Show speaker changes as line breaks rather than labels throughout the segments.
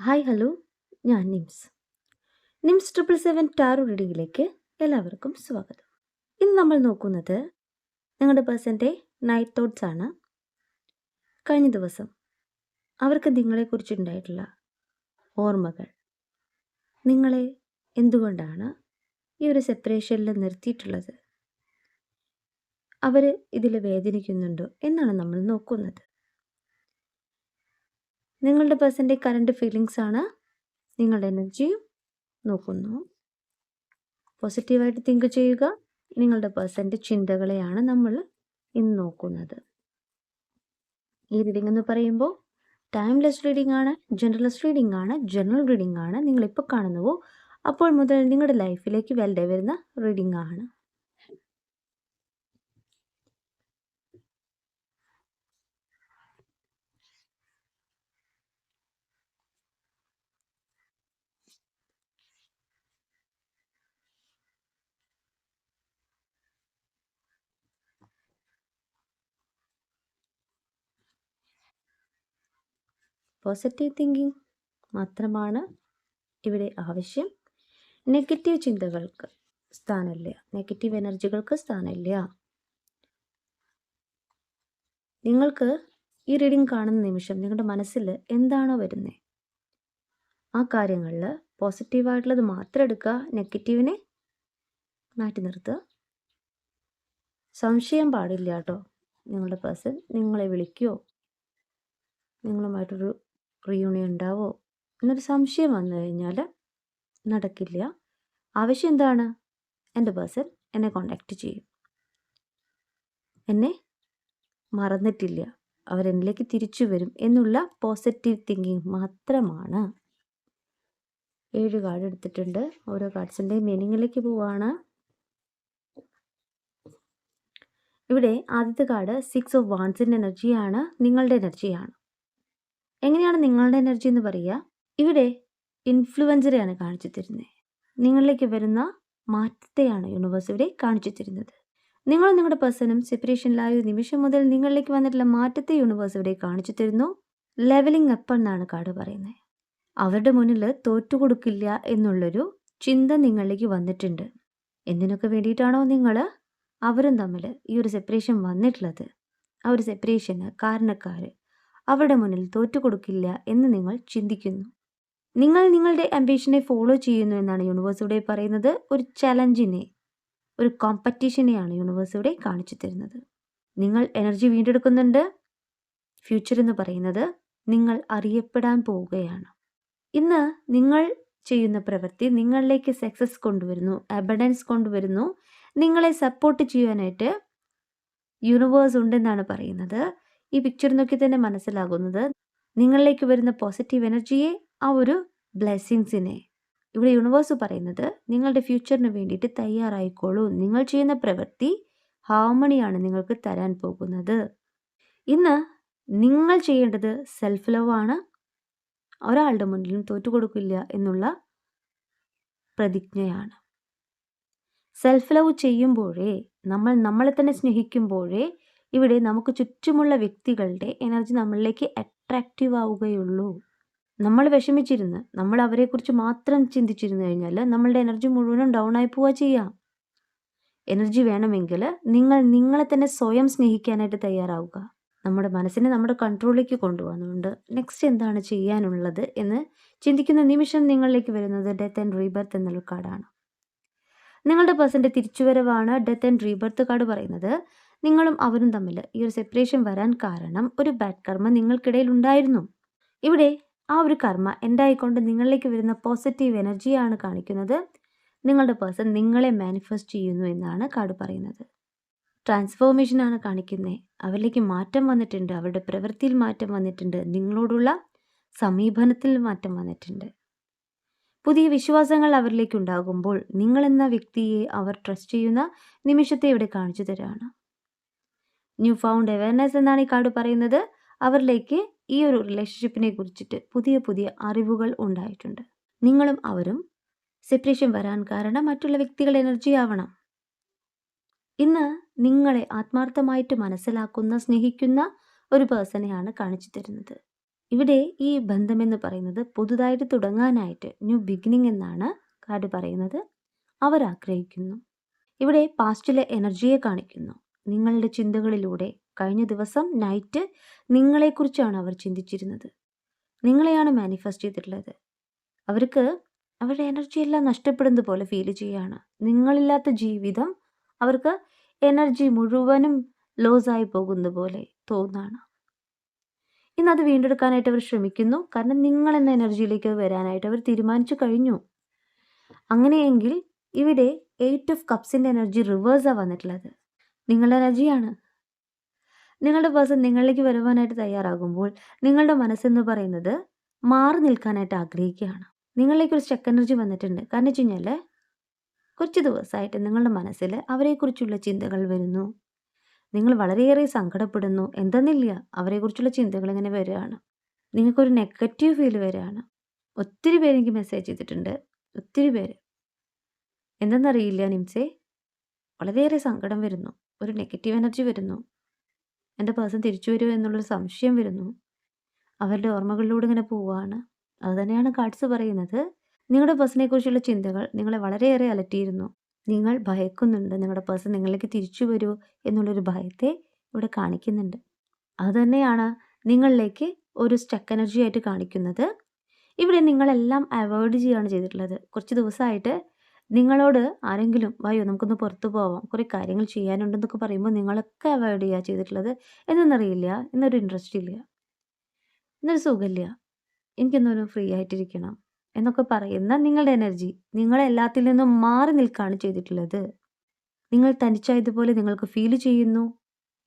Hi hello. ഞാൻ Nims. Nims triple seven tarot റീഡിങ്ങിലേക്ക് എല്ലാവർക്കും സ്വാഗതം. ഇന്ന് നമ്മൾ നോക്കുന്നത് നിങ്ങളുടെ പേഴ്സന്റെ നൈറ്റ് തോട്ട്സ് ആണ്. കഴിഞ്ഞ ദിവസം അവർക്ക് നിങ്ങളെക്കുറിച്ചുണ്ടായിട്ടുള്ള ഓർമ്മകൾ. നിങ്ങളെ എന്തുകൊണ്ടാണ് ഈ ഒരു സെപ്പറേഷനിൽ നിർത്തിയിട്ടുള്ളത്? അവർ ഇതിൽ വേദനിക്കുന്നുണ്ടോ എന്നാണ് നമ്മൾ നോക്കുന്നത്. നിങ്ങളുടെ പേഴ്സന്റെ കറണ്ട് ഫീലിങ്സ് ആണ് നിങ്ങളുടെ എനർജിയും നോക്കുന്നു. പോസിറ്റീവായിട്ട് തിങ്ക് ചെയ്യുക. നിങ്ങളുടെ പേഴ്സന്റെ ചിന്തകളെയാണ് നമ്മൾ ഇന്ന് നോക്കുന്നത്. ഈ റീഡിംഗ് എന്ന് പറയുമ്പോൾ ടൈംലെസ് റീഡിംഗ് ആണ് ജനറൽസ് റീഡിംഗ് ആണ് ജനറൽ റീഡിംഗ് ആണ്. നിങ്ങളിപ്പോൾ കാണുന്നുവോ അപ്പോൾ മുതൽ നിങ്ങളുടെ ലൈഫിലേക്ക് വെൽഡേ വരുന്ന റീഡിംഗ് ആണ്. പോസിറ്റീവ് തിങ്കിങ് മാത്രമാണ് ഇവിടെ ആവശ്യം. നെഗറ്റീവ് ചിന്തകൾക്ക് സ്ഥാനമില്ല. നെഗറ്റീവ് എനർജികൾക്ക് സ്ഥാനമില്ല. നിങ്ങൾക്ക് ഈ റീഡിംഗ് കാണുന്ന നിമിഷം നിങ്ങളുടെ മനസ്സിൽ എന്താണോ വരുന്നത് ആ കാര്യങ്ങളിൽ പോസിറ്റീവായിട്ടുള്ളത് മാത്രം എടുക്കുക നെഗറ്റീവിനെ മാറ്റി നിർത്തുക. സംശയം പാടില്ല കേട്ടോ. നിങ്ങളുടെ പേഴ്സൺ നിങ്ങളെ വിളിക്കുകയോ നിങ്ങളുമായിട്ടൊരു റീയൂണിയൻ ഉണ്ടാവോ? എന്നൊരു സംശയം വന്നു കഴിഞ്ഞാൽ നടക്കില്ല. ആവശ്യം എന്താണ്? എന്റെ പേഴ്സൺ എന്നെ കോണ്ടാക്റ്റ് ചെയ്യും. എന്നെ മറന്നിട്ടില്ല. അവരെന്നിലേക്ക് തിരിച്ചു വരും എന്നുള്ള പോസിറ്റീവ് തിങ്കിങ് മാത്രമാണ്. ഏഴ് കാർഡ് എടുത്തിട്ടുണ്ട്. ഓരോ കാർഡ്സിന്റെയും മീനിങ്ങിലേക്ക് പോവാണ്. ഇവിടെ ആദ്യത്തെ കാർഡ് സിക്സ് ഓഫ് വാൺസിന്റെ എനർജിയാണ്. നിങ്ങളുടെ എനർജിയാണ്. എങ്ങനെയാണ് നിങ്ങളുടെ എനർജി എന്ന് പറയുക? ഇവിടെ ഇൻഫ്ലുവൻസറെയാണ് കാണിച്ചു തരുന്നത് നിങ്ങളിലേക്ക് വരുന്ന മാറ്റത്തെയാണ് യൂണിവേഴ്സ് ഇവിടെ കാണിച്ചു തരുന്നത് നിങ്ങൾ നിങ്ങളുടെ പേഴ്സണും സെപ്പറേഷനിലായ നിമിഷം മുതൽ നിങ്ങളിലേക്ക് വന്നിട്ടുള്ള മാറ്റത്തെ യൂണിവേഴ്സ് ഇവിടെ കാണിച്ചു തരുന്നു ലെവലിംഗ് അപ്പ് എന്നാണ് കാർഡ് പറയുന്നത്. അവരുടെ മുന്നിൽ തോറ്റുകൊടുക്കില്ല എന്നുള്ളൊരു ചിന്ത നിങ്ങളിലേക്ക് വന്നിട്ടുണ്ട്. എന്തിനൊക്കെ വേണ്ടിയിട്ടാണോ നിങ്ങൾ അവരും തമ്മിൽ ഈ ഒരു സെപ്പറേഷൻ വന്നിട്ടുള്ളത്. ആ ഒരു സെപ്പറേഷന് കാരണക്കാർ അവരുടെ മുന്നിൽ തോറ്റുകൊടുക്കില്ല എന്ന് നിങ്ങൾ ചിന്തിക്കുന്നു. നിങ്ങൾ നിങ്ങളുടെ അംബീഷനെ ഫോളോ ചെയ്യുന്നു എന്നാണ് യൂണിവേഴ്സ് ഇവിടെ പറയുന്നത്. ഒരു ചലഞ്ചിനെ ഒരു കോമ്പറ്റീഷനെയാണ് യൂണിവേഴ്സ് ഇവിടെ കാണിച്ചു തരുന്നത്. നിങ്ങൾ എനർജി വീണ്ടെടുക്കുന്നുണ്ട്. ഫ്യൂച്ചർ എന്ന് പറയുന്നത് നിങ്ങൾ അറിയപ്പെടാൻ പോവുകയാണ്. ഇന്ന് നിങ്ങൾ ചെയ്യുന്ന പ്രവൃത്തി നിങ്ങളിലേക്ക് സക്സസ് കൊണ്ടുവരുന്നു അബഡൻസ് കൊണ്ടുവരുന്നു. നിങ്ങളെ സപ്പോർട്ട് ചെയ്യാനായിട്ട് യൂണിവേഴ്സ് ഉണ്ടെന്നാണ് പറയുന്നത്. ഈ പിക്ചർ നോക്കി തന്നെ മനസ്സിലാകുന്നത് നിങ്ങളിലേക്ക് വരുന്ന പോസിറ്റീവ് എനർജിയെ ആ ഒരു ബ്ലെസ്സിങ്സിനെ ഇവിടെ യൂണിവേഴ്സ് പറയുന്നത് നിങ്ങളുടെ ഫ്യൂച്ചറിന് വേണ്ടിയിട്ട് തയ്യാറായിക്കോളൂ. നിങ്ങൾ ചെയ്യുന്ന പ്രവൃത്തി ഹാർമണിയാണ് നിങ്ങൾക്ക് തരാൻ പോകുന്നത്. ഇന്ന് നിങ്ങൾ ചെയ്യേണ്ടത് സെൽഫ് ലവ് ആണ്. ഒരാളുടെ മുന്നിലും തോറ്റുകൊടുക്കില്ല എന്നുള്ള പ്രതിജ്ഞയാണ്. സെൽഫ് ലവ് ചെയ്യുമ്പോഴേ നമ്മൾ നമ്മളെ തന്നെ സ്നേഹിക്കുമ്പോഴേ ഇവിടെ നമുക്ക് ചുറ്റുമുള്ള വ്യക്തികളുടെ എനർജി നമ്മളിലേക്ക് അട്രാക്റ്റീവ് ആവുകയുള്ളൂ. നമ്മൾ വിഷമിച്ചിരുന്ന് നമ്മൾ അവരെക്കുറിച്ച് മാത്രം ചിന്തിച്ചിരുന്നു കഴിഞ്ഞാൽ നമ്മളുടെ എനർജി മുഴുവനും ഡൗൺ ആയി പോവുക ചെയ്യാം. എനർജി വേണമെങ്കിൽ നിങ്ങൾ നിങ്ങളെ തന്നെ സ്വയം സ്നേഹിക്കാനായിട്ട് തയ്യാറാവുക. നമ്മുടെ മനസ്സിനെ നമ്മുടെ കൺട്രോളിലേക്ക് കൊണ്ടുപോകുന്നുണ്ട് നെക്സ്റ്റ് എന്താണ് ചെയ്യാനുള്ളത് എന്ന് ചിന്തിക്കുന്ന നിമിഷം നിങ്ങളിലേക്ക് വരുന്നത് ഡെത്ത് ആൻഡ് റീബർത്ത് എന്നുള്ള കാർഡാണ് നിങ്ങളുടെ പേഴ്സന്റെ തിരിച്ചുവരവാണ് ഡെത്ത് ആൻഡ് റീബർത്ത് കാർഡ് പറയുന്നത്. നിങ്ങളും അവരും തമ്മിൽ ഈ ഒരു സെപ്പറേഷൻ വരാൻ കാരണം ഒരു ബാഡ് കർമ്മ നിങ്ങൾക്കിടയിൽ ഉണ്ടായിരുന്നു. ഇവിടെ ആ ഒരു കർമ്മ എന്തായിക്കൊണ്ട് നിങ്ങളിലേക്ക് വരുന്ന പോസിറ്റീവ് എനർജിയാണ് കാണിക്കുന്നത്. നിങ്ങളുടെ പേഴ്സൺ നിങ്ങളെ മാനിഫെസ്റ്റ് ചെയ്യുന്നു എന്നാണ് കാർഡ് പറയുന്നത്. ട്രാൻസ്ഫോർമേഷനാണ് കാണിക്കുന്നത് അവരിലേക്ക് മാറ്റം വന്നിട്ടുണ്ട്. അവരുടെ പ്രവൃത്തിയിൽ മാറ്റം വന്നിട്ടുണ്ട്. നിങ്ങളോടുള്ള സമീപനത്തിൽ മാറ്റം വന്നിട്ടുണ്ട്. പുതിയ വിശ്വാസങ്ങൾ അവരിലേക്ക് ഉണ്ടാകുമ്പോൾ നിങ്ങളെന്ന വ്യക്തിയെ അവർ ട്രസ്റ്റ് ചെയ്യുന്ന നിമിഷത്തെ ഇവിടെ കാണിച്ചു തരാണ്. ന്യൂ ഫൗണ്ട് അവയർനെസ് എന്നാണ് ഈ കാർഡ് പറയുന്നത്. അവരിലേക്ക് ഈ ഒരു റിലേഷൻഷിപ്പിനെ കുറിച്ചിട്ട് പുതിയ പുതിയ അറിവുകൾ ഉണ്ടായിട്ടുണ്ട്. നിങ്ങളും അവരും സെപ്പറേഷൻ വരാൻ കാരണം മറ്റുള്ള വ്യക്തികളുടെ എനർജി ആവണം. ഇന്ന് നിങ്ങളെ ആത്മാർത്ഥമായിട്ട് മനസ്സിലാക്കുന്ന സ്നേഹിക്കുന്ന ഒരു പേഴ്സണെയാണ് കാണിച്ചു തരുന്നത്. ഇവിടെ ഈ ബന്ധമെന്ന് പറയുന്നത് പുതുതായിട്ട് തുടങ്ങാനായിട്ട് ന്യൂ ബിഗിനിങ് എന്നാണ് കാർഡ് പറയുന്നത്. അവർ ആഗ്രഹിക്കുന്നു. ഇവിടെ പാസ്റ്റിലെ എനർജിയെ കാണിക്കുന്നു. നിങ്ങളുടെ ചിന്തകളിലൂടെ കഴിഞ്ഞ ദിവസം നൈറ്റ് നിങ്ങളെക്കുറിച്ചാണ് അവർ ചിന്തിച്ചിരുന്നത്. നിങ്ങളെയാണ് മാനിഫെസ്റ്റ് ചെയ്തിട്ടുള്ളത്. അവർക്ക് അവരുടെ എനർജി എല്ലാം നഷ്ടപ്പെടുന്നത് പോലെ ഫീൽ ചെയ്യുകയാണ്. നിങ്ങളില്ലാത്ത ജീവിതം അവർക്ക് എനർജി മുഴുവനും ലോസ് ആയി പോകുന്ന പോലെ തോന്നാണ്. ഇന്ന് അത് വീണ്ടെടുക്കാനായിട്ട് അവർ ശ്രമിക്കുന്നു. കാരണം നിങ്ങൾ എന്ന എനർജിയിലേക്ക് വരാനായിട്ട് അവർ തീരുമാനിച്ചു കഴിഞ്ഞു. അങ്ങനെയെങ്കിൽ ഇവിടെ എയ്റ്റ് ഓഫ് കപ്സിന്റെ എനർജി റിവേഴ്സാണ് വന്നിട്ടുള്ളത്. നിങ്ങളുടെ രചിയാണ്. നിങ്ങളുടെ പേഴ്സൺ നിങ്ങളിലേക്ക് വരുവാനായിട്ട് തയ്യാറാകുമ്പോൾ നിങ്ങളുടെ മനസ്സെന്ന് പറയുന്നത് മാറി നിൽക്കാനായിട്ട് ആഗ്രഹിക്കുകയാണ്. നിങ്ങളിലേക്ക് ഒരു സ്റ്റെക്ക് എനർജി വന്നിട്ടുണ്ട്. കാരണം വെച്ച് കഴിഞ്ഞാൽ കുറച്ച് ദിവസമായിട്ട് നിങ്ങളുടെ മനസ്സിൽ അവരെക്കുറിച്ചുള്ള ചിന്തകൾ വരുന്നു. നിങ്ങൾ വളരെയേറെ സങ്കടപ്പെടുന്നു. എന്തെന്നില്ല അവരെക്കുറിച്ചുള്ള ചിന്തകൾ ഇങ്ങനെ വരികയാണ്. നിങ്ങൾക്കൊരു നെഗറ്റീവ് ഫീൽ വരികയാണ്. ഒത്തിരി പേര് എനിക്ക് മെസ്സേജ് ചെയ്തിട്ടുണ്ട്. ഒത്തിരി പേര്. എന്തെന്നറിയില്ല നിംസേ. വളരെയേറെ സങ്കടം വരുന്നു. ഒരു നെഗറ്റീവ് എനർജി വരുന്നു. എന്റെ പേഴ്സൺ തിരിച്ചു വരുമോ എന്നുള്ളൊരു സംശയം വരുന്നു. അവരുടെ ഓർമ്മകളിലൂടെ ഇങ്ങനെ പോവുകയാണ് അതുതന്നെയാണ് കാർഡ്സ് പറയുന്നത്. നിങ്ങളുടെ പേഴ്സണെക്കുറിച്ചുള്ള ചിന്തകൾ നിങ്ങളെ വളരെയേറെ അലട്ടിയിരുന്നു. നിങ്ങൾ ഭയക്കുന്നുണ്ട്. നിങ്ങളുടെ പേഴ്സൺ നിങ്ങളിലേക്ക് തിരിച്ചു വരുമോ എന്നുള്ളൊരു ഭയത്തെ ഇവിടെ കാണിക്കുന്നുണ്ട്. അതുതന്നെയാണ് നിങ്ങളിലേക്ക് ഒരു സ്റ്റക്ക് എനർജി ആയിട്ട് കാണിക്കുന്നത്. ഇവിടെ നിങ്ങളെല്ലാം അവോയ്ഡ് ചെയ്യുകയാണ് ചെയ്തിട്ടുള്ളത്. കുറച്ച് ദിവസമായിട്ട് നിങ്ങളോട് ആരെങ്കിലും വായോ നമുക്കൊന്ന് പുറത്തു പോവാം കുറേ കാര്യങ്ങൾ ചെയ്യാനുണ്ടെന്നൊക്കെ പറയുമ്പോൾ നിങ്ങളൊക്കെ അവോയ്ഡ് ചെയ്യുക ചെയ്തിട്ടുള്ളത് എന്നൊന്നറിയില്ല എന്നൊരു ഇൻട്രസ്റ്റ് ഇല്ല എന്നൊരു സുഖമില്ല എനിക്കൊന്നൊരു ഫ്രീ ആയിട്ടിരിക്കണം എന്നൊക്കെ പറയുന്ന നിങ്ങളുടെ എനർജി നിങ്ങളെല്ലാത്തിൽ നിന്നും മാറി നിൽക്കുകയാണ് ചെയ്തിട്ടുള്ളത്. നിങ്ങൾ തനിച്ചായതുപോലെ നിങ്ങൾക്ക് ഫീൽ ചെയ്യുന്നു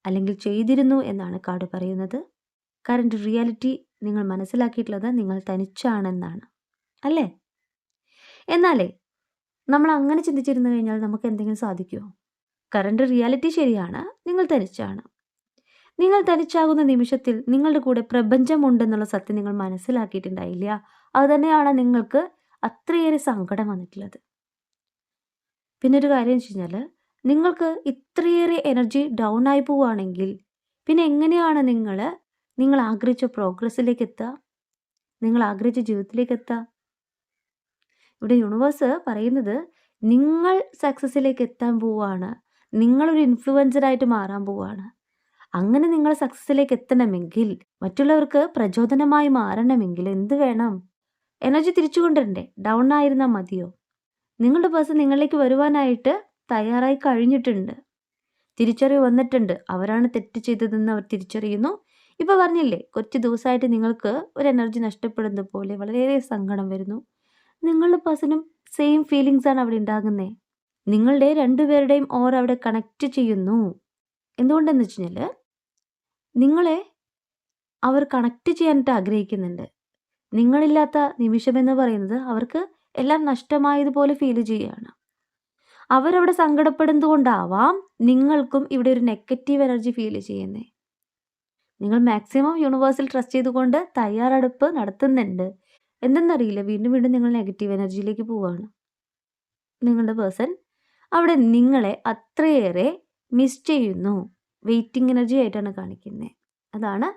അല്ലെങ്കിൽ ചെയ്തിരുന്നു എന്നാണ് കാർഡ് പറയുന്നത്. കറണ്ട് റിയാലിറ്റി നിങ്ങൾ മനസ്സിലാക്കിയിട്ടുള്ളത് നിങ്ങൾ തനിച്ചാണെന്നാണ് അല്ലേ? എന്നാലേ നമ്മൾ അങ്ങനെ ചിന്തിച്ചിരുന്നു കഴിഞ്ഞാൽ നമുക്ക് എന്തെങ്കിലും സാധിക്കുമോ കറണ്ട് റിയാലിറ്റി ശരിയാണ് നിങ്ങൾ തനിച്ചാണ്. നിങ്ങൾ തനിച്ചാകുന്ന നിമിഷത്തിൽ നിങ്ങളുടെ കൂടെ പ്രപഞ്ചമുണ്ടെന്നുള്ള സത്യം നിങ്ങൾ മനസ്സിലാക്കിയിട്ടുണ്ടായില്ല. അതുതന്നെയാണ് നിങ്ങൾക്ക് അത്രയേറെ സങ്കടം വന്നിട്ടുള്ളത്. പിന്നെ ഒരു കാര്യം വെച്ച് കഴിഞ്ഞാൽ നിങ്ങൾക്ക് ഇത്രയേറെ എനർജി ഡൗൺ ആയി പോവുകയാണെങ്കിൽ പിന്നെ എങ്ങനെയാണ് നിങ്ങൾ നിങ്ങൾ ആഗ്രഹിച്ച പ്രോഗ്രസ്സിലേക്ക് എത്തുക? നിങ്ങൾ ആഗ്രഹിച്ച ജീവിതത്തിലേക്ക് എത്തുക? ഇവിടെ യൂണിവേഴ്സ് പറയുന്നത് നിങ്ങൾ സക്സസ്സിലേക്ക് എത്താൻ പോവുകയാണ് നിങ്ങളൊരു ഇൻഫ്ലുവൻസറായിട്ട് മാറാൻ പോവുകയാണ് അങ്ങനെ നിങ്ങൾ സക്സസ്സിലേക്ക് എത്തണമെങ്കിൽ മറ്റുള്ളവർക്ക് പ്രചോദനമായി മാറണമെങ്കിൽ എന്ത് വേണം? എനർജി തിരിച്ചു കൊണ്ടുവരണ്ടേ? ഡൗൺ ആയിരുന്നാൽ മതിയോ? നിങ്ങളുടെ പേഴ്സൺ നിങ്ങളിലേക്ക് വരുവാനായിട്ട് തയ്യാറായി കഴിഞ്ഞിട്ടുണ്ട്. തിരിച്ചറിവ് വന്നിട്ടുണ്ട്. അവരാണ് തെറ്റ് ചെയ്തതെന്ന് അവർ തിരിച്ചറിയുന്നു. ഇപ്പോൾ പറഞ്ഞില്ലേ കുറച്ച് ദിവസമായിട്ട് നിങ്ങൾക്ക് ഒരു എനർജി നഷ്ടപ്പെടുന്ന പോലെ വളരെയേറെ സങ്കടം വരുന്നു. നിങ്ങളുടെ പേഴ്സണും സെയിം ഫീലിങ്സ് ആണ് അവിടെ ഉണ്ടാകുന്നത് നിങ്ങളുടെ രണ്ടുപേരുടെയും ഓർ അവിടെ കണക്റ്റ് ചെയ്യുന്നു. എന്തുകൊണ്ടെന്ന് വെച്ച് കഴിഞ്ഞാൽ നിങ്ങളെ അവർ കണക്റ്റ് ചെയ്യാനായിട്ട് ആഗ്രഹിക്കുന്നുണ്ട്. നിങ്ങളില്ലാത്ത നിമിഷം എന്ന് പറയുന്നത് അവർക്ക് എല്ലാം നഷ്ടമായതുപോലെ ഫീൽ ചെയ്യുകയാണ്. അവരവിടെ സങ്കടപ്പെടുന്നത് കൊണ്ടാവാം നിങ്ങൾക്കും ഇവിടെ ഒരു നെഗറ്റീവ് എനർജി ഫീൽ ചെയ്യുന്നത് നിങ്ങൾ മാക്സിമം യൂണിവേഴ്സിൽ ട്രസ്റ്റ് ചെയ്തുകൊണ്ട് തയ്യാറെടുപ്പ് നടത്തുന്നുണ്ട്. എന്തെന്നറിയില്ല. വീണ്ടും വീണ്ടും നിങ്ങൾ നെഗറ്റീവ് എനർജിയിലേക്ക് പോവുകയാണ് നിങ്ങളുടെ പേഴ്സൺ അവിടെ നിങ്ങളെ അത്രയേറെ മിസ് ചെയ്യുന്നു. വെയിറ്റിംഗ് എനർജി ആയിട്ടാണ് കാണിക്കുന്നത് അതാണ്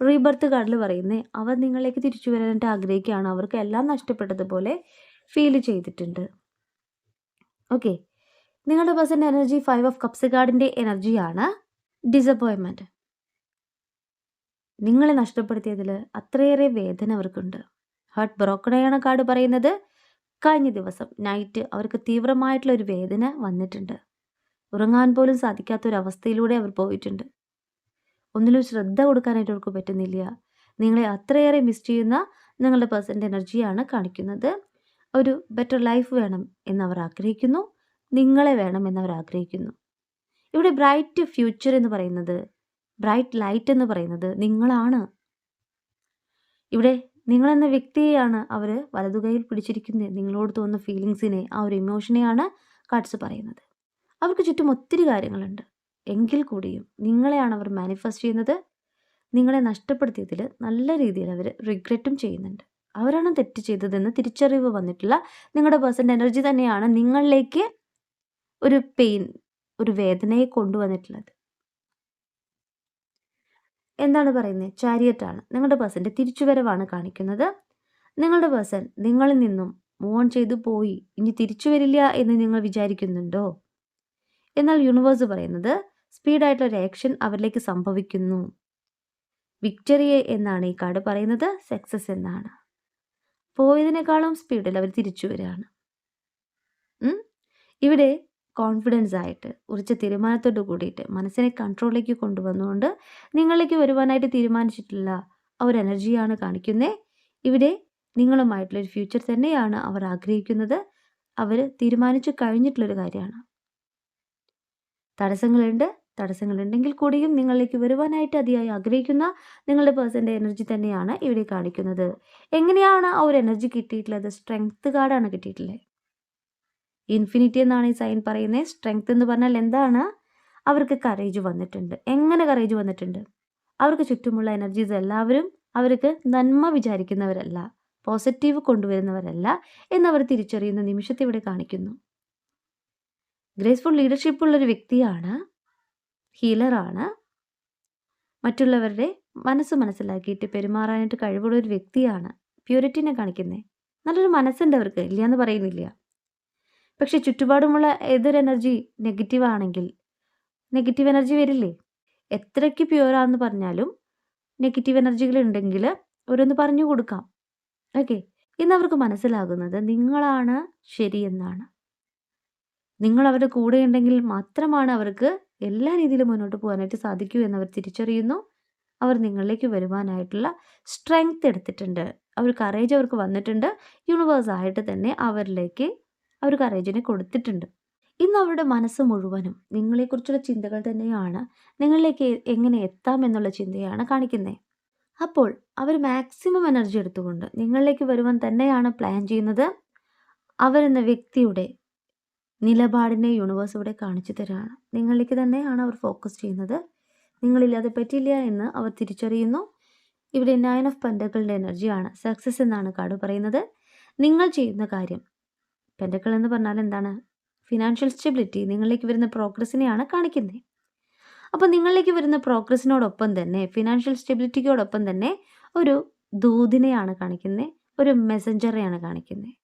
റീബർത്ത് കാർഡിൽ പറയുന്നത് അവർ നിങ്ങളിലേക്ക് തിരിച്ചു വരാനായിട്ട് ആഗ്രഹിക്കുകയാണ്. അവർക്ക് എല്ലാം നഷ്ടപ്പെട്ടതുപോലെ ഫീൽ ചെയ്തിട്ടുണ്ട്. ഓക്കെ നിങ്ങളുടെ പേഴ്സന്റെ എനർജി ഫൈവ് ഓഫ് കപ്സ് കാർഡിന്റെ എനർജിയാണ് ഡിസപ്പോയിൻമെന്റ് നിങ്ങളെ നഷ്ടപ്പെടുത്തിയതിൽ അത്രയേറെ വേദന അവർക്കുണ്ട്. ഹാർട്ട് ബ്രോക്കഡായാണ് കാർഡ് പറയുന്നത്. കഴിഞ്ഞ ദിവസം നൈറ്റ് അവർക്ക് തീവ്രമായിട്ടുള്ള ഒരു വേദന വന്നിട്ടുണ്ട്. ഉറങ്ങാൻ പോലും സാധിക്കാത്തൊരവസ്ഥയിലൂടെ അവർ പോയിട്ടുണ്ട്. ഒന്നിലും ശ്രദ്ധ കൊടുക്കാനായിട്ട് അവർക്ക് പറ്റുന്നില്ല. നിങ്ങളെ അത്രയേറെ മിസ് ചെയ്യുന്ന നിങ്ങളുടെ പേഴ്സന്റെ എനർജിയാണ് കാണിക്കുന്നത്. ഒരു ബെറ്റർ ലൈഫ് വേണം എന്നവർ ആഗ്രഹിക്കുന്നു. നിങ്ങളെ വേണം എന്നവർ ആഗ്രഹിക്കുന്നു. ഇവിടെ ബ്രൈറ്റ് ഫ്യൂച്ചർ എന്ന് പറയുന്നത് ബ്രൈറ്റ് ലൈറ്റ് എന്ന് പറയുന്നത് നിങ്ങളാണ്. ഇവിടെ നിങ്ങളെന്ന വ്യക്തിയെയാണ് അവർ വലതുകൈയിൽ പിടിച്ചിരിക്കുന്നത്. നിങ്ങളോട് തോന്നുന്ന ഫീലിങ്സിനെ ആ ഒരു ഇമോഷനെയാണ് കാട്സ് പറയുന്നത്. അവർക്ക് ചുറ്റും ഒത്തിരി കാര്യങ്ങളുണ്ട്. എങ്കിൽ കൂടിയും നിങ്ങളെയാണ് അവർ മാനിഫെസ്റ്റ് ചെയ്യുന്നത്. നിങ്ങളെ നഷ്ടപ്പെടുത്തിയതിൽ നല്ല രീതിയിൽ അവർ റിഗ്രറ്റും ചെയ്യുന്നുണ്ട്. അവരാണ് തെറ്റ് ചെയ്തതെന്ന് തിരിച്ചറിവ് വന്നിട്ടുള്ള നിങ്ങളുടെ പേഴ്സന്റെ എനർജി തന്നെയാണ് നിങ്ങളിലേക്ക് ഒരു പെയിൻ ഒരു വേദനയെ കൊണ്ടുവന്നിട്ടുള്ളത്. എന്താണ് പറയുന്നത് ചാരിയറ്റാണ്. നിങ്ങളുടെ പേഴ്സന്റെ തിരിച്ചുവരവാണ് കാണിക്കുന്നത്. നിങ്ങളുടെ പേഴ്സൺ നിങ്ങളിൽ നിന്നും മോൺ ചെയ്തു പോയി. ഇനി തിരിച്ചു വരില്ല എന്ന് നിങ്ങൾ വിചാരിക്കുന്നുണ്ടോ? എന്നാൽ യൂണിവേഴ്സ് പറയുന്നത് സ്പീഡായിട്ടുള്ള ഒരു ആക്ഷൻ അവരിലേക്ക് സംഭവിക്കുന്നു. വിക്ടറിയെ എന്നാണ് ഈ കാർഡ് പറയുന്നത്. സക്സസ് എന്നാണ്. പോയതിനേക്കാളും സ്പീഡിൽ അവർ തിരിച്ചു വരികയാണ്. ഇവിടെ കോൺഫിഡൻസ് ആയിട്ട് ഉറച്ച തീരുമാനത്തോട് കൂടിയിട്ട് മനസ്സിനെ കൺട്രോളിലേക്ക് കൊണ്ടുവന്നുകൊണ്ട് നിങ്ങളിലേക്ക് വരുവാനായിട്ട് തീരുമാനിച്ചിട്ടുള്ള ആ ഒരു എനർജിയാണ് കാണിക്കുന്നത് ഇവിടെ നിങ്ങളുമായിട്ടുള്ള ഒരു ഫ്യൂച്ചർ തന്നെയാണ് അവർ ആഗ്രഹിക്കുന്നത്. അവർ തീരുമാനിച്ചു കഴിഞ്ഞിട്ടുള്ളൊരു കാര്യമാണ്. തടസ്സങ്ങളുണ്ട്. തടസ്സങ്ങളുണ്ടെങ്കിൽ കൂടിയും നിങ്ങളിലേക്ക് വരുവാനായിട്ട് അതിയായി ആഗ്രഹിക്കുന്ന നിങ്ങളുടെ പേഴ്സന്റെ എനർജി തന്നെയാണ് ഇവിടെ കാണിക്കുന്നത്. എങ്ങനെയാണ് ആ ഒരു എനർജി കിട്ടിയിട്ടുള്ളത്? സ്ട്രെങ്ത് കാർഡാണ് കിട്ടിയിട്ടുള്ളത്. ഇൻഫിനിറ്റി എന്നാണ് ഈ സൈൻ പറയുന്നത്. സ്ട്രെങ്ത് എന്ന് പറഞ്ഞാൽ എന്താണ്? അവർക്ക് കറേജ് വന്നിട്ടുണ്ട്. എങ്ങനെ കറേജ് വന്നിട്ടുണ്ട്? അവർക്ക് ചുറ്റുമുള്ള എനർജീസ് എല്ലാവരും അവർക്ക് നന്മ വിചാരിക്കുന്നവരല്ല പോസിറ്റീവ് കൊണ്ടുവരുന്നവരല്ല എന്നവർ തിരിച്ചറിയുന്ന നിമിഷത്തെ ഇവിടെ കാണിക്കുന്നു. ഗ്രേസ്ഫുൾ ലീഡർഷിപ്പ് ഉള്ളൊരു വ്യക്തിയാണ് ഹീലറാണ് മറ്റുള്ളവരുടെ മനസ്സ് മനസ്സിലാക്കിയിട്ട് പെരുമാറാനായിട്ട് കഴിവുള്ള ഒരു വ്യക്തിയാണ്. പ്യൂരിറ്റിനെ കാണിക്കുന്നത് നല്ലൊരു മനസ്സുണ്ട് അവർക്ക്. ഇല്ല എന്ന് പറയുന്നില്ല. പക്ഷെ ചുറ്റുപാടുമുള്ള ഏതൊരു എനർജി നെഗറ്റീവ് ആണെങ്കിൽ നെഗറ്റീവ് എനർജി വരില്ലേ? എത്രയ്ക്ക് പ്യുവറാന്ന് പറഞ്ഞാലും നെഗറ്റീവ് എനർജികൾ ഉണ്ടെങ്കിൽ ഓരോന്ന് പറഞ്ഞു കൊടുക്കാം. ഓക്കെ? ഇന്ന് അവർക്ക് മനസ്സിലാകുന്നത് നിങ്ങളാണ് ശരിയെന്നാണ് നിങ്ങൾ അവരുടെ കൂടെ ഉണ്ടെങ്കിൽ മാത്രമാണ് അവർക്ക് എല്ലാ രീതിയിലും മുന്നോട്ട് പോകാനായിട്ട് സാധിക്കൂ എന്ന് അവർ തിരിച്ചറിയുന്നു. അവർ നിങ്ങളിലേക്ക് വരുവാനായിട്ടുള്ള സ്ട്രെങ്ത് എടുത്തിട്ടുണ്ട്. അവർ കറേജ് അവർക്ക് വന്നിട്ടുണ്ട്. യൂണിവേഴ്സായിട്ട് തന്നെ അവരിലേക്ക് അവർ കറേജിനെ കൊടുത്തിട്ടുണ്ട്. ഇന്ന് അവരുടെ മനസ്സ് മുഴുവനും നിങ്ങളെക്കുറിച്ചുള്ള ചിന്തകൾ തന്നെയാണ് നിങ്ങളിലേക്ക് എങ്ങനെ എത്താം എന്നുള്ള ചിന്തയാണ് കാണിക്കുന്നത് അപ്പോൾ അവർ മാക്സിമം എനർജി എടുത്തുകൊണ്ട് നിങ്ങളിലേക്ക് വരുവാൻ തന്നെയാണ് പ്ലാൻ ചെയ്യുന്നത്. അവരെന്ന വ്യക്തിയുടെ നിലപാടിനെ യൂണിവേഴ്സ് ഇവിടെ കാണിച്ചു തരാണ്. നിങ്ങളിലേക്ക് തന്നെയാണ് അവർ ഫോക്കസ് ചെയ്യുന്നത്. നിങ്ങളില്ലാതെ പറ്റില്ല എന്ന് അവർ തിരിച്ചറിയുന്നു. ഇവിടെ നയൻ ഓഫ് പെൻഡക്കളുടെ എനർജിയാണ് സക്സസ് എന്നാണ് കാർഡ് പറയുന്നത്. നിങ്ങൾ ചെയ്യുന്ന കാര്യം പെൻഡക്കൾ എന്ന് പറഞ്ഞാൽ എന്താണ്? ഫിനാൻഷ്യൽ സ്റ്റെബിലിറ്റി നിങ്ങളിലേക്ക് വരുന്ന പ്രോഗ്രസ്സിനെയാണ് കാണിക്കുന്നത്. അപ്പോൾ നിങ്ങളിലേക്ക് വരുന്ന പ്രോഗ്രസ്സിനോടൊപ്പം തന്നെ ഫിനാൻഷ്യൽ സ്റ്റെബിലിറ്റിക്കോടൊപ്പം തന്നെ ഒരു ദൂതിനെയാണ് കാണിക്കുന്നത്. ഒരു മെസ്സഞ്ചറെയാണ് കാണിക്കുന്നത്.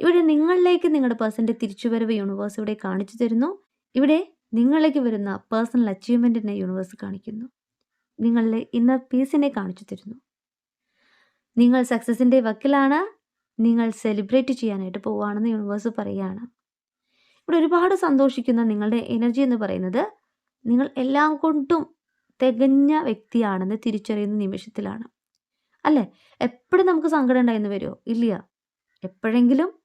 ഇവിടെ നിങ്ങളിലേക്ക് നിങ്ങളുടെ പേഴ്സന്റെ തിരിച്ചുവരവ് യൂണിവേഴ്സ് ഇവിടെ കാണിച്ചു തരുന്നു. ഇവിടെ നിങ്ങളിലേക്ക് വരുന്ന പേഴ്സണൽ അച്ചീവ്മെന്റിനെ യൂണിവേഴ്സ് കാണിക്കുന്നു. നിങ്ങളുടെ ഇന്നർ പീസിനെ കാണിച്ചു തരുന്നു. നിങ്ങൾ സക്സസിന്റെ വക്കിലാണ്. നിങ്ങൾ സെലിബ്രേറ്റ് ചെയ്യാനായിട്ട് പോവുകയാണെന്ന് യൂണിവേഴ്സ് പറയുകയാണ്. ഇവിടെ ഒരുപാട് സന്തോഷിക്കുന്ന നിങ്ങളുടെ എനർജി എന്ന് പറയുന്നത് നിങ്ങൾ എല്ലാം കൊണ്ടും തികഞ്ഞ വ്യക്തിയാണെന്ന് തിരിച്ചറിയുന്ന നിമിഷത്തിലാണ്. അല്ലേ? എപ്പോഴും നമുക്ക് സങ്കടം ഉണ്ടായിരുന്നു വരുമോ? ഇല്ല എപ്പോഴെങ്കിലും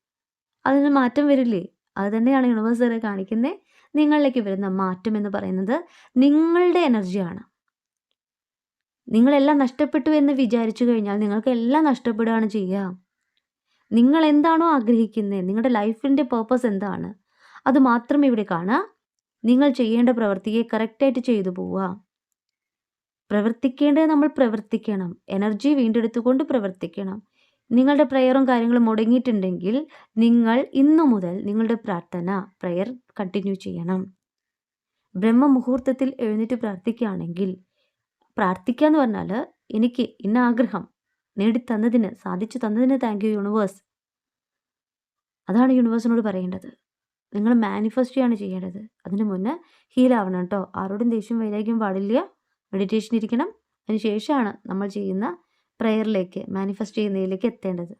അതിന് മാറ്റം വരില്ലേ? അത് തന്നെയാണ് യൂണിവേഴ്സ് കാണിക്കുന്നത് നിങ്ങളിലേക്ക് വരുന്ന മാറ്റം എന്ന് പറയുന്നത് നിങ്ങളുടെ എനർജിയാണ് നിങ്ങളെല്ലാം നഷ്ടപ്പെട്ടു എന്ന് വിചാരിച്ചു കഴിഞ്ഞാൽ നിങ്ങൾക്ക് എല്ലാം നഷ്ടപ്പെടുകയാണ് ചെയ്യുക. നിങ്ങൾ എന്താണോ ആഗ്രഹിക്കുന്നത് നിങ്ങളുടെ ലൈഫിന്റെ പേർപ്പസ് എന്താണ് അത് മാത്രം ഇവിടെ കാണുക. നിങ്ങൾ ചെയ്യേണ്ട പ്രവൃത്തിയെ കറക്റ്റായിട്ട് ചെയ്തു പോവുക. പ്രവർത്തിക്കേണ്ടത് നമ്മൾ പ്രവർത്തിക്കണം. എനർജി വീണ്ടെടുത്തുകൊണ്ട് പ്രവർത്തിക്കണം. നിങ്ങളുടെ പ്രയറും കാര്യങ്ങളും മുടങ്ങിയിട്ടുണ്ടെങ്കിൽ നിങ്ങൾ ഇന്നു മുതൽ നിങ്ങളുടെ പ്രാർത്ഥന പ്രയർ കണ്ടിന്യൂ ചെയ്യണം. ബ്രഹ്മ മുഹൂർത്തത്തിൽ എഴുന്നേറ്റ് പ്രാർത്ഥിക്കുകയാണെങ്കിൽ പ്രാർത്ഥിക്കുക എന്ന് പറഞ്ഞാൽ എനിക്ക് ഇന്ന ആഗ്രഹം. നേടിത്തന്നതിന് സാധിച്ചു തന്നതിന് താങ്ക് യു യൂണിവേഴ്സ് അതാണ് യൂണിവേഴ്സിനോട് പറയേണ്ടത്. നിങ്ങൾ മാനിഫെസ്റ്റ് ചെയ്യാണ് ചെയ്യേണ്ടത്. അതിന് മുന്നേ ഹീലാവണം കേട്ടോ. ആരോടും ദേഷ്യം വൈരാഗ്യം പാടില്ല. മെഡിറ്റേഷൻ ഇരിക്കണം. അതിന് ശേഷമാണ് നമ്മൾ ചെയ്യുന്ന പ്രെയറിലേക്ക് മാനിഫെസ്റ്റ് ചെയ്യുന്നതിലേക്ക് എത്തേണ്ടത്.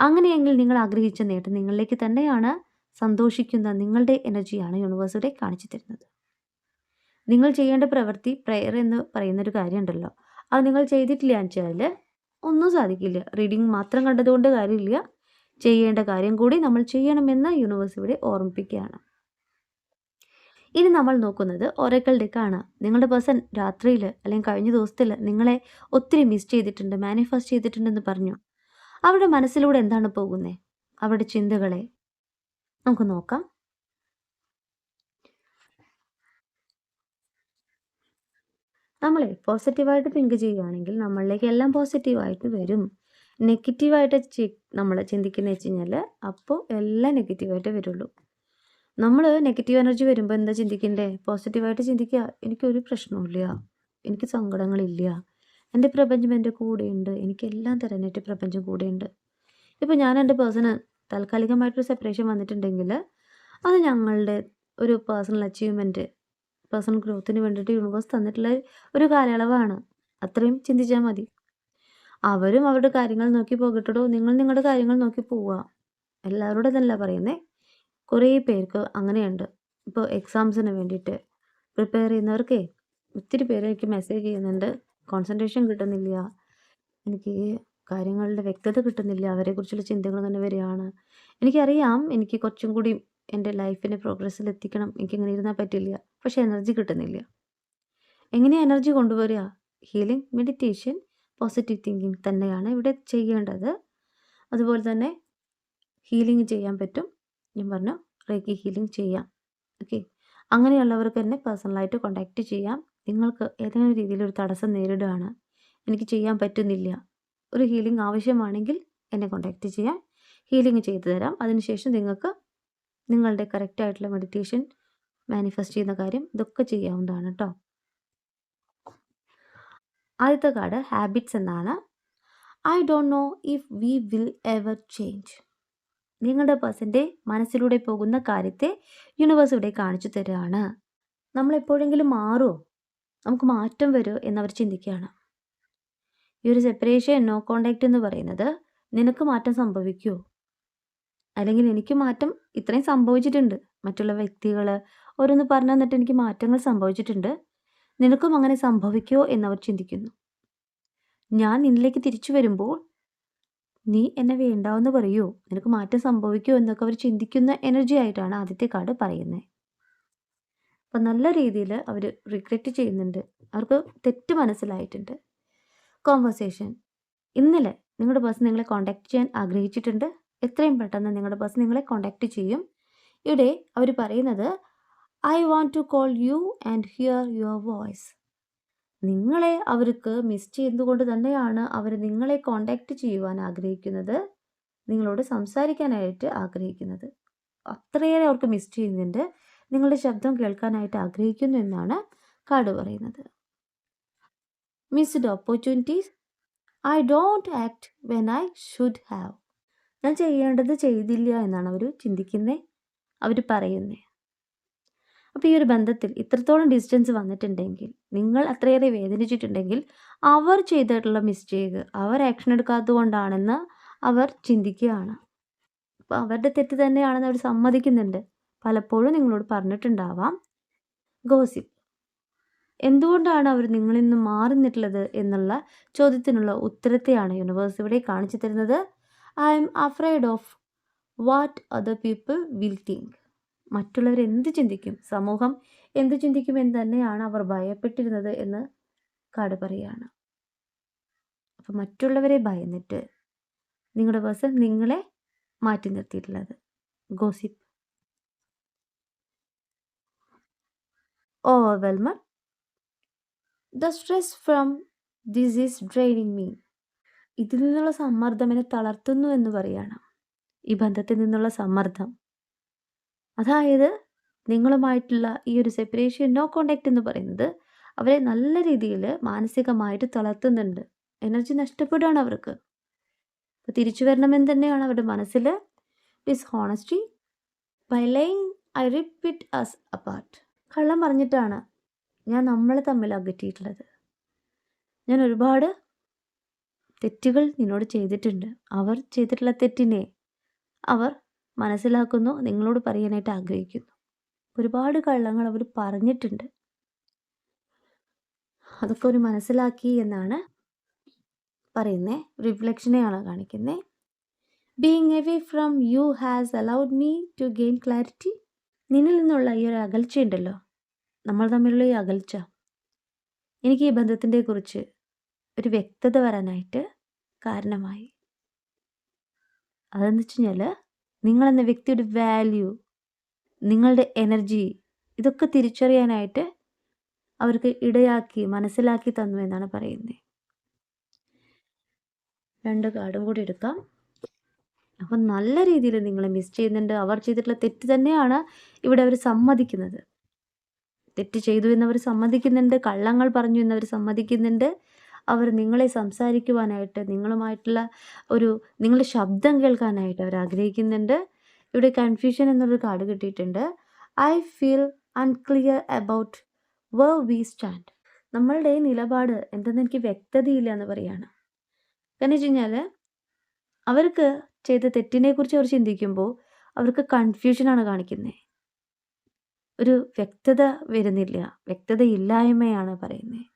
അങ്ങനെയെങ്കിൽ നിങ്ങൾ ആഗ്രഹിച്ച നേട്ടം നിങ്ങളിലേക്ക് തന്നെയാണ് സന്തോഷിക്കുന്ന നിങ്ങളുടെ എനർജിയാണ് യൂണിവേഴ്സിലെ കാണിച്ചു തരുന്നത്. നിങ്ങൾ ചെയ്യേണ്ട പ്രവൃത്തി പ്രെയർ എന്ന് പറയുന്നൊരു കാര്യമുണ്ടല്ലോ. അത് നിങ്ങൾ ചെയ്തിട്ടില്ല എന്ന് വെച്ചാൽ ഒന്നും സാധിക്കില്ല. റീഡിങ് മാത്രം കണ്ടതുകൊണ്ട് കാര്യമില്ല. ചെയ്യേണ്ട കാര്യം കൂടി നമ്മൾ ചെയ്യണമെന്ന് യൂണിവേഴ്സ് ഇവിടെ ഓർമ്മിപ്പിക്കുകയാണ്. ഇനി നമ്മൾ നോക്കുന്നത് ഒരേക്കൽ ഡെക്കാണ് നിങ്ങളുടെ പേഴ്സൺ രാത്രിയിൽ അല്ലെങ്കിൽ കഴിഞ്ഞ ദിവസത്തിൽ നിങ്ങളെ ഒത്തിരി മിസ് ചെയ്തിട്ടുണ്ട് മാനിഫെസ്റ്റ് ചെയ്തിട്ടുണ്ടെന്ന് പറഞ്ഞു. അവരുടെ മനസ്സിലൂടെ എന്താണ് പോകുന്നത് അവരുടെ ചിന്തകളെ. നമുക്ക് നോക്കാം. നമ്മളെ പോസിറ്റീവായിട്ട് തിങ്ക് ചെയ്യുകയാണെങ്കിൽ നമ്മളിലേക്ക് എല്ലാം പോസിറ്റീവായിട്ട് വരും. നെഗറ്റീവായിട്ട് ചി നമ്മൾ ചിന്തിക്കുന്ന വെച്ച് കഴിഞ്ഞാൽ അപ്പോൾ എല്ലാം നെഗറ്റീവായിട്ട് വരുള്ളൂ. നമ്മൾ നെഗറ്റീവ് എനർജി വരുമ്പോൾ എന്താ ചിന്തിക്കണ്ടേ? പോസിറ്റീവായിട്ട് ചിന്തിക്കുക. എനിക്കൊരു പ്രശ്നമില്ല എനിക്ക് സങ്കടങ്ങളില്ല. എന്റെ പ്രപഞ്ചം എന്റെ കൂടെയുണ്ട്. എനിക്കെല്ലാം തരാനായിട്ട് പ്രപഞ്ചം കൂടെയുണ്ട്. ഇപ്പോൾ ഞാൻ എന്റെ പേഴ്സണ് താൽക്കാലികമായിട്ടൊരു സെപ്പറേഷൻ വന്നിട്ടുണ്ടെങ്കിൽ അത് ഞങ്ങളുടെ ഒരു പേഴ്സണൽ അച്ചീവ്മെന്റ് പേഴ്സണൽ ഗ്രോത്തിന് വേണ്ടിയിട്ട് യൂണിവേഴ്സ് തന്നിട്ടുള്ള ഒരു കാലയളവാണ്. അത്രയും ചിന്തിച്ചാൽ മതി. അവരും അവരുടെ കാര്യങ്ങൾ നോക്കി പോകട്ടോ നിങ്ങൾ നിങ്ങളുടെ കാര്യങ്ങൾ നോക്കി പോവുക. എല്ലാവരോടും ഇതല്ല പറയുന്നേ. കുറേ പേർക്ക് അങ്ങനെയുണ്ട്. ഇപ്പോൾ എക്സാംസിന് വേണ്ടിയിട്ട് പ്രിപ്പയർ ചെയ്യുന്നവർക്കേ ഒത്തിരി പേര് എനിക്ക് മെസ്സേജ് ചെയ്യുന്നുണ്ട്. കോൺസെൻട്രേഷൻ കിട്ടുന്നില്ല. എനിക്ക് കാര്യങ്ങളുടെ വ്യക്തത കിട്ടുന്നില്ല. അവരെക്കുറിച്ചുള്ള ചിന്തകൾ തന്നെ വരികയാണ്. എനിക്കറിയാം എനിക്ക് കുറച്ചും കൂടി എന്റെ ലൈഫിന്റെ പ്രോഗ്രസ്സിൽ എത്തിക്കണം. എനിക്കിങ്ങനെ ഇരുന്നാൽ പറ്റില്ല. പക്ഷേ എനർജി കിട്ടുന്നില്ല. എങ്ങനെയാണ് എനർജി കൊണ്ടുവരിക? ഹീലിംഗ് മെഡിറ്റേഷൻ പോസിറ്റീവ് തിങ്കിങ് തന്നെയാണ് ഇവിടെ ചെയ്യേണ്ടത്. അതുപോലെ തന്നെ ഹീലിംഗ് ചെയ്യാൻ പറ്റും. ഞാൻ പറഞ്ഞു റേക്കി ഹീലിംഗ് ചെയ്യാം. ഓക്കെ. അങ്ങനെയുള്ളവർക്ക് തന്നെ പേഴ്സണലായിട്ട് കോണ്ടാക്റ്റ് ചെയ്യാം. നിങ്ങൾക്ക് ഏതെങ്കിലും രീതിയിൽ ഒരു തടസ്സം നേരിടുകയാണ്. എനിക്ക് ചെയ്യാൻ പറ്റുന്നില്ല. ഒരു ഹീലിംഗ് ആവശ്യമാണെങ്കിൽ എന്നെ കോണ്ടാക്റ്റ് ചെയ്യാം ഹീലിംഗ് ചെയ്തു തരാം. അതിനുശേഷം നിങ്ങൾക്ക് നിങ്ങളുടെ കറക്റ്റായിട്ടുള്ള മെഡിറ്റേഷൻ മാനിഫെസ്റ്റ് ചെയ്യുന്ന കാര്യം ഇതൊക്കെ ചെയ്യാവുന്നതാണ് കേട്ടോ ആദ്യത്തെ കാർഡ് ഹാബിറ്റ്സ് എന്നാണ്. I don't know if we will ever change നിങ്ങളുടെ പേഴ്സന്റെ മനസ്സിലൂടെ പോകുന്ന കാര്യത്തെ യൂണിവേഴ്സ് ഇവിടെ കാണിച്ചു തരികയാണ് നമ്മൾ എപ്പോഴെങ്കിലും മാറുമോ നമുക്ക് മാറ്റം വരുമോ എന്നവർ ചിന്തിക്കുകയാണ്. ഈ ഒരു സെപ്പറേഷൻ നോ കോണ്ടാക്റ്റ് എന്ന് പറയുന്നത് നിനക്ക് മാറ്റം സംഭവിക്കുമോ അല്ലെങ്കിൽ എനിക്ക് മാറ്റം ഇത്രയും സംഭവിച്ചിട്ടുണ്ട്. മറ്റുള്ള വ്യക്തികൾ ഓരോന്ന് പറഞ്ഞു തന്നിട്ട് എനിക്ക് മാറ്റങ്ങൾ സംഭവിച്ചിട്ടുണ്ട്. നിനക്കും അങ്ങനെ സംഭവിക്കുമോ എന്നവർ ചിന്തിക്കുന്നു. ഞാൻ നിന്നിലേക്ക് തിരിച്ചു വരുമ്പോൾ നീ എന്നെ വേണ്ടാവെന്ന് പറയുമോ നിനക്ക് മാറ്റം സംഭവിക്കുമോ എന്നൊക്കെ അവർ ചിന്തിക്കുന്ന എനർജി ആയിട്ടാണ് ആദ്യത്തെ കാർഡ് പറയുന്നത് അപ്പം നല്ല രീതിയിൽ അവർ റിഗ്രറ്റ് ചെയ്യുന്നുണ്ട്. അവർക്ക് തെറ്റ് മനസ്സിലായിട്ടുണ്ട്. കോൺവെർസേഷൻ ഇന്നലെ നിങ്ങളുടെ ബസ് നിങ്ങളെ കോൺടാക്റ്റ് ചെയ്യാൻ ആഗ്രഹിച്ചിട്ടുണ്ട്. എത്രയും പെട്ടെന്ന് നിങ്ങളുടെ ബസ് നിങ്ങളെ കോൺടാക്റ്റ് ചെയ്യും. ഇവിടെ അവർ പറയുന്നത് I want to call you and hear your voice നിങ്ങളെ അവർക്ക് മിസ് ചെയ്തുകൊണ്ട് തന്നെയാണ് അവർ നിങ്ങളെ കോണ്ടാക്ട് ചെയ്യുവാൻ ആഗ്രഹിക്കുന്നത്. നിങ്ങളോട് സംസാരിക്കാനായിട്ട് ആഗ്രഹിക്കുന്നത്. അത്രയേറെ അവർക്ക് മിസ് ചെയ്യുന്നുണ്ട്. നിങ്ങളുടെ ശബ്ദം കേൾക്കാനായിട്ട് ആഗ്രഹിക്കുന്നു എന്നാണ് കാർഡ് പറയുന്നത്. Missed opportunities I don't act when I should have ഞാൻ ചെയ്യേണ്ടത് ചെയ്തില്ല എന്നാണ് അവർ ചിന്തിക്കുന്നത് അവർ പറയുന്നത് അപ്പോൾ ഈ ഒരു ബന്ധത്തിൽ ഇത്രത്തോളം ഡിസ്റ്റൻസ് വന്നിട്ടുണ്ടെങ്കിൽ നിങ്ങൾ അത്രയേറെ വേദനിച്ചിട്ടുണ്ടെങ്കിൽ അവർ ചെയ്തിട്ടുള്ള മിസ്റ്റേക്ക് അവർ ആക്ഷൻ എടുക്കാത്തത് കൊണ്ടാണെന്ന് അവർ ചിന്തിക്കുകയാണ്. അപ്പോൾ അവരുടെ തെറ്റ് തന്നെയാണെന്ന് അവർ സമ്മതിക്കുന്നുണ്ട്. പലപ്പോഴും നിങ്ങളോട് പറഞ്ഞിട്ടുണ്ടാവാം. ഗോസിപ്പ്. എന്തുകൊണ്ടാണ് അവർ നിങ്ങളിൽ നിന്ന് മാറി നിന്നിട്ടുള്ളത് എന്നുള്ള ചോദ്യത്തിനുള്ള ഉത്തരത്തെയാണ് യൂണിവേഴ്സ് ഇവിടെ കാണിച്ചു തരുന്നത്. I'm afraid of what other people will think മറ്റുള്ളവർ എന്ത് ചിന്തിക്കും? സമൂഹം എന്ത് ചിന്തിക്കും എന്ന് തന്നെയാണ് അവർ ഭയപ്പെട്ടിരുന്നത് എന്ന് കാട് പറയുകയാണ്. അപ്പം മറ്റുള്ളവരെ ഭയന്നിട്ട് നിങ്ങളുടെ പേഴ്സൺ നിങ്ങളെ മാറ്റി നിർത്തിയിട്ടുള്ളത്. Gossip. Overwhelmed the stress from this is draining me. ഇതിൽ നിന്നുള്ള സമ്മർദ്ദം എന്നെ തളർത്തുന്നു എന്ന് പറയുകയാണ്. ഈ ബന്ധത്തിൽ നിന്നുള്ള സമ്മർദ്ദം. അതായത് നിങ്ങളുമായിട്ടുള്ള ഈ ഒരു സെപ്പറേഷൻ നോ കോണ്ടാക്റ്റ് എന്ന് പറയുന്നത് അവരെ നല്ല രീതിയിൽ മാനസികമായിട്ട് തളർത്തുന്നുണ്ട്. എനർജി നഷ്ടപ്പെടുകയാണ് അവർക്ക്. അപ്പോൾ തിരിച്ചു വരണമെന്ന് തന്നെയാണ് അവരുടെ മനസ്സിൽ dishonesty by lying I repeat as apart കള്ളം പറഞ്ഞിട്ടാണ് ഞാൻ നമ്മളെ തമ്മിൽ അകറ്റിയിട്ടുള്ളത്. ഞാൻ ഒരുപാട് തെറ്റുകൾ നിന്നോട് ചെയ്തിട്ടുണ്ട്. അവർ ചെയ്തിട്ടുള്ള തെറ്റിനെ അവർ മനസ്സിലാക്കുന്നു നിങ്ങളോട് പറയാനായിട്ട് ആഗ്രഹിക്കുന്നു. ഒരുപാട് കള്ളങ്ങൾ അവർ പറഞ്ഞിട്ടുണ്ട്. അതൊക്കെ ഒരു മനസ്സിലാക്കി എന്നാണ് പറയുന്നത് റിഫ്ലക്ഷനെയാണ് കാണിക്കുന്നത് being away from you has allowed me to gain clarity നിന്നിൽ നിന്നുള്ള ഈ ഒരു അകൽച്ചയുണ്ടല്ലോ നമ്മൾ തമ്മിലുള്ള ഈ അകൽച്ച. എനിക്ക് ഈ ബന്ധത്തിന്റെ കുറിച്ച് ഒരു വ്യക്തത വരാനായിട്ട് കാരണമായി. അതെന്ന് വെച്ച് കഴിഞ്ഞാൽ നിങ്ങളെന്ന വ്യക്തിയുടെ വാല്യൂ നിങ്ങളുടെ എനർജി ഇതൊക്കെ തിരിച്ചറിയാനായിട്ട് അവർക്ക് ഇടയാക്കി മനസ്സിലാക്കി തന്നു എന്നാണ് പറയുന്നത് രണ്ട് കാർഡും കൂടി എടുക്കാം. അപ്പം നല്ല രീതിയിൽ നിങ്ങളെ മിസ് ചെയ്യുന്നുണ്ട്. അവർ ചെയ്തിട്ടുള്ള തെറ്റ് തന്നെയാണ് ഇവിടെ അവർ സമ്മതിക്കുന്നത്. തെറ്റ് ചെയ്തു എന്നവർ സമ്മതിക്കുന്നുണ്ട്. കള്ളങ്ങൾ പറഞ്ഞു എന്നവർ സമ്മതിക്കുന്നുണ്ട്. അവർ നിങ്ങളെ സംസാരിക്കുവാനായിട്ട് നിങ്ങളുമായിട്ടുള്ള ഒരു നിങ്ങളുടെ ശബ്ദം കേൾക്കാനായിട്ട് അവർ ആഗ്രഹിക്കുന്നുണ്ട്. ഇവിടെ കൺഫ്യൂഷൻ എന്നൊരു കാർഡ് കിട്ടിയിട്ടുണ്ട്. I feel unclear about where we stand നമ്മളുടെ നിലപാട് എന്തെന്ന് എനിക്ക് വ്യക്തതയില്ല എന്ന് പറയാണ്. കാരണം വെച്ച് കഴിഞ്ഞാൽ അവർക്ക് ചെയ്ത തെറ്റിനെക്കുറിച്ച് അവർ ചിന്തിക്കുമ്പോൾ അവർക്ക് കൺഫ്യൂഷനാണ് കാണിക്കുന്നത് ഒരു വ്യക്തത വരുന്നില്ല. വ്യക്തതയില്ലായ്മയാണ് പറയുന്നത്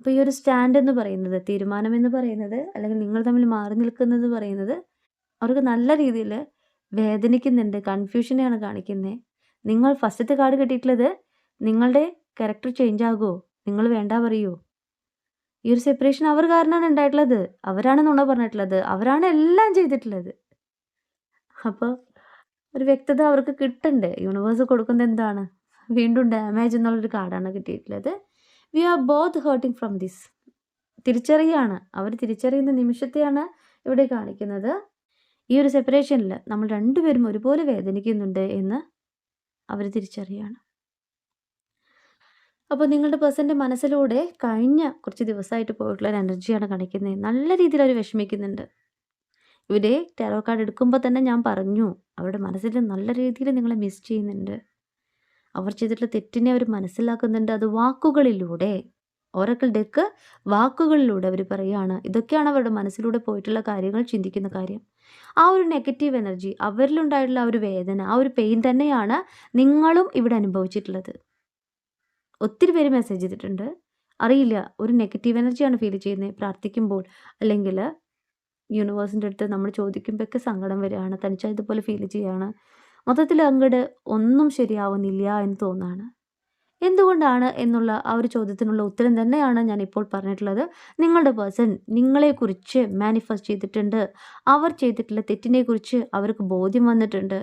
അപ്പോൾ ഈ ഒരു സ്റ്റാൻഡ് എന്ന് പറയുന്നത് തീരുമാനം എന്ന് പറയുന്നത് അല്ലെങ്കിൽ നിങ്ങൾ തമ്മിൽ മാറി നിൽക്കുന്നത് പറയുന്നത് അവർക്ക് നല്ല രീതിയിൽ വേദനിക്കുന്നുണ്ട് കൺഫ്യൂഷനെയാണ് കാണിക്കുന്നത് നിങ്ങൾ ഫസ്റ്റത്തെ കാർഡ് കിട്ടിയിട്ടുള്ളത് നിങ്ങളുടെ ക്യാരക്ടർ ചേഞ്ച് ആകുമോ നിങ്ങൾ വേണ്ട പറയുമോ ഈ ഒരു സെപ്പറേഷൻ അവർ കാരണമാണ് ഉണ്ടായിട്ടുള്ളത്. അവരാണ് നുണ പറഞ്ഞിട്ടുള്ളത്. അവരാണ് എല്ലാം ചെയ്തിട്ടുള്ളത്. അപ്പോൾ ഒരു വ്യക്തത അവർക്ക് കിട്ടണ്ടേ യൂണിവേഴ്സ് കൊടുക്കുന്നത് എന്താണ്? വീണ്ടും ഡാമേജ് എന്നുള്ളൊരു കാർഡാണ് കിട്ടിയിട്ടുള്ളത്. We are both hurting from this തിരിച്ചറിയാണ്. അവർ തിരിച്ചറിയുന്ന നിമിഷത്തെയാണ് ഇവിടെ കാണിക്കുന്നത്. ഈ ഒരു സെപ്പറേഷനിൽ നമ്മൾ രണ്ടുപേരും ഒരുപോലെ വേദനിക്കുന്നുണ്ട് എന്ന് അവർ തിരിച്ചറിയാണ്. അപ്പോൾ നിങ്ങളുടെ പേഴ്സന്റെ മനസ്സിലൂടെ കഴിഞ്ഞ കുറച്ച് ദിവസമായിട്ട് പോയിട്ടുള്ള ഒരു എനർജിയാണ് കാണിക്കുന്നത്. നല്ല രീതിയിൽ അവർ വിഷമിക്കുന്നുണ്ട്. ഇവിടെ ടാരോ കാർഡ് എടുക്കുമ്പോൾ തന്നെ ഞാൻ പറഞ്ഞു അവരുടെ മനസ്സിൽ നല്ല രീതിയിൽ നിങ്ങളെ മിസ് ചെയ്യുന്നുണ്ട്. അവർ ചെയ്തിട്ടുള്ള തെറ്റിനെ അവർ മനസ്സിലാക്കുന്നുണ്ട്. അത് വാക്കുകളിലൂടെ ഓറക്കൽ ഡെക്ക് വാക്കുകളിലൂടെ അവർ പറയുകയാണ്. ഇതൊക്കെയാണ് അവരുടെ മനസ്സിലൂടെ പോയിട്ടുള്ള കാര്യങ്ങൾ ചിന്തിക്കുന്ന കാര്യം. ആ ഒരു നെഗറ്റീവ് എനർജി അവരിലുണ്ടായിട്ടുള്ള ആ ഒരു വേദന ആ ഒരു പെയിൻ തന്നെയാണ് നിങ്ങളും ഇവിടെ അനുഭവിച്ചിട്ടുള്ളത്. ഒത്തിരി പേര് മെസ്സേജ് ചെയ്തിട്ടുണ്ട്. അറിയില്ല ഒരു നെഗറ്റീവ് എനർജിയാണ് ഫീൽ ചെയ്യുന്നത് പ്രാർത്ഥിക്കുമ്പോൾ അല്ലെങ്കിൽ യൂണിവേഴ്സിന്റെ അടുത്ത് നമ്മൾ ചോദിക്കുമ്പോഴൊക്കെ സങ്കടം വരികയാണ്. തനിച്ചാൽ ഇതുപോലെ ഫീൽ ചെയ്യുകയാണ്. മൊത്തത്തിൽ അങ്ങട് ഒന്നും ശരിയാവുന്നില്ല എന്ന് തോന്നാണ്. എന്തുകൊണ്ടാണ് എന്നുള്ള ആ ഒരു ചോദ്യത്തിനുള്ള ഉത്തരം തന്നെയാണ് ഞാൻ ഇപ്പോൾ പറഞ്ഞിട്ടുള്ളത്. നിങ്ങളുടെ പേഴ്സൺ നിങ്ങളെക്കുറിച്ച് മാനിഫെസ്റ്റ് ചെയ്തിട്ടുണ്ട്. അവർ ചെയ്തിട്ടുള്ള തെറ്റിനെക്കുറിച്ച് അവർക്ക് ബോധ്യം വന്നിട്ടുണ്ട്.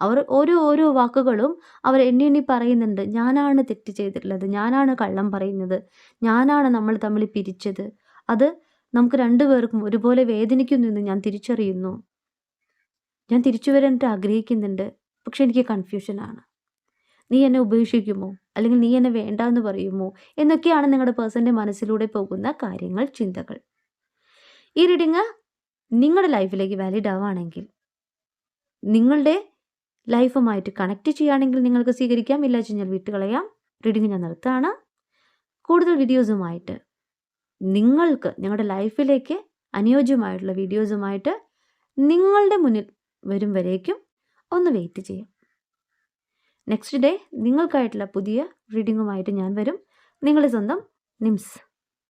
അവർ ഓരോ ഓരോ വാക്കുകളും അവർ എണ്ണി എണ്ണി പറയുന്നുണ്ട്. ഞാനാണ് തെറ്റ് ചെയ്തിട്ടുള്ളത്. ഞാനാണ് കള്ളം പറയുന്നത്. ഞാനാണ് നമ്മൾ തമ്മിൽ പിരിച്ചത്. അത് നമുക്ക് രണ്ടുപേർക്കും ഒരുപോലെ വേദനിക്കുന്നു എന്ന് ഞാൻ തിരിച്ചറിയുന്നു. ഞാൻ തിരിച്ചു വരാനായിട്ട് ആഗ്രഹിക്കുന്നുണ്ട്. പക്ഷെ എനിക്ക് കൺഫ്യൂഷനാണ് നീ എന്നെ ഉപേക്ഷിക്കുമോ? അല്ലെങ്കിൽ നീ എന്നെ വേണ്ട എന്ന് പറയുമോ? എന്നൊക്കെയാണ് നിങ്ങളുടെ പേഴ്സന്റെ മനസ്സിലൂടെ പോകുന്ന കാര്യങ്ങൾ ചിന്തകൾ. ഈ റീഡിങ് നിങ്ങളുടെ ലൈഫിലേക്ക് വാലിഡ് ആവുകയാണെങ്കിൽ നിങ്ങളുടെ ലൈഫുമായിട്ട് കണക്റ്റ് ചെയ്യുകയാണെങ്കിൽ നിങ്ങൾക്ക് സ്വീകരിക്കാം. ഇല്ല കഴിഞ്ഞാൽ വിട്ടുകളയാം. റീഡിങ് ഞാൻ നിർത്തുകയാണ്. കൂടുതൽ വീഡിയോസുമായിട്ട് നിങ്ങൾക്ക് നിങ്ങളുടെ ലൈഫിലേക്ക് അനുയോജ്യമായിട്ടുള്ള വീഡിയോസുമായിട്ട് നിങ്ങളുടെ മുന്നിൽ വരും വരേക്കും ഒന്ന് വെയിറ്റ് ചെയ്യാം. നെക്സ്റ്റ് ഡേ നിങ്ങൾക്കായിട്ടുള്ള പുതിയ റീഡിങ്ങുമായിട്ട് ഞാൻ വരും. നിങ്ങളുടെ സ്വന്തം നിംസ്.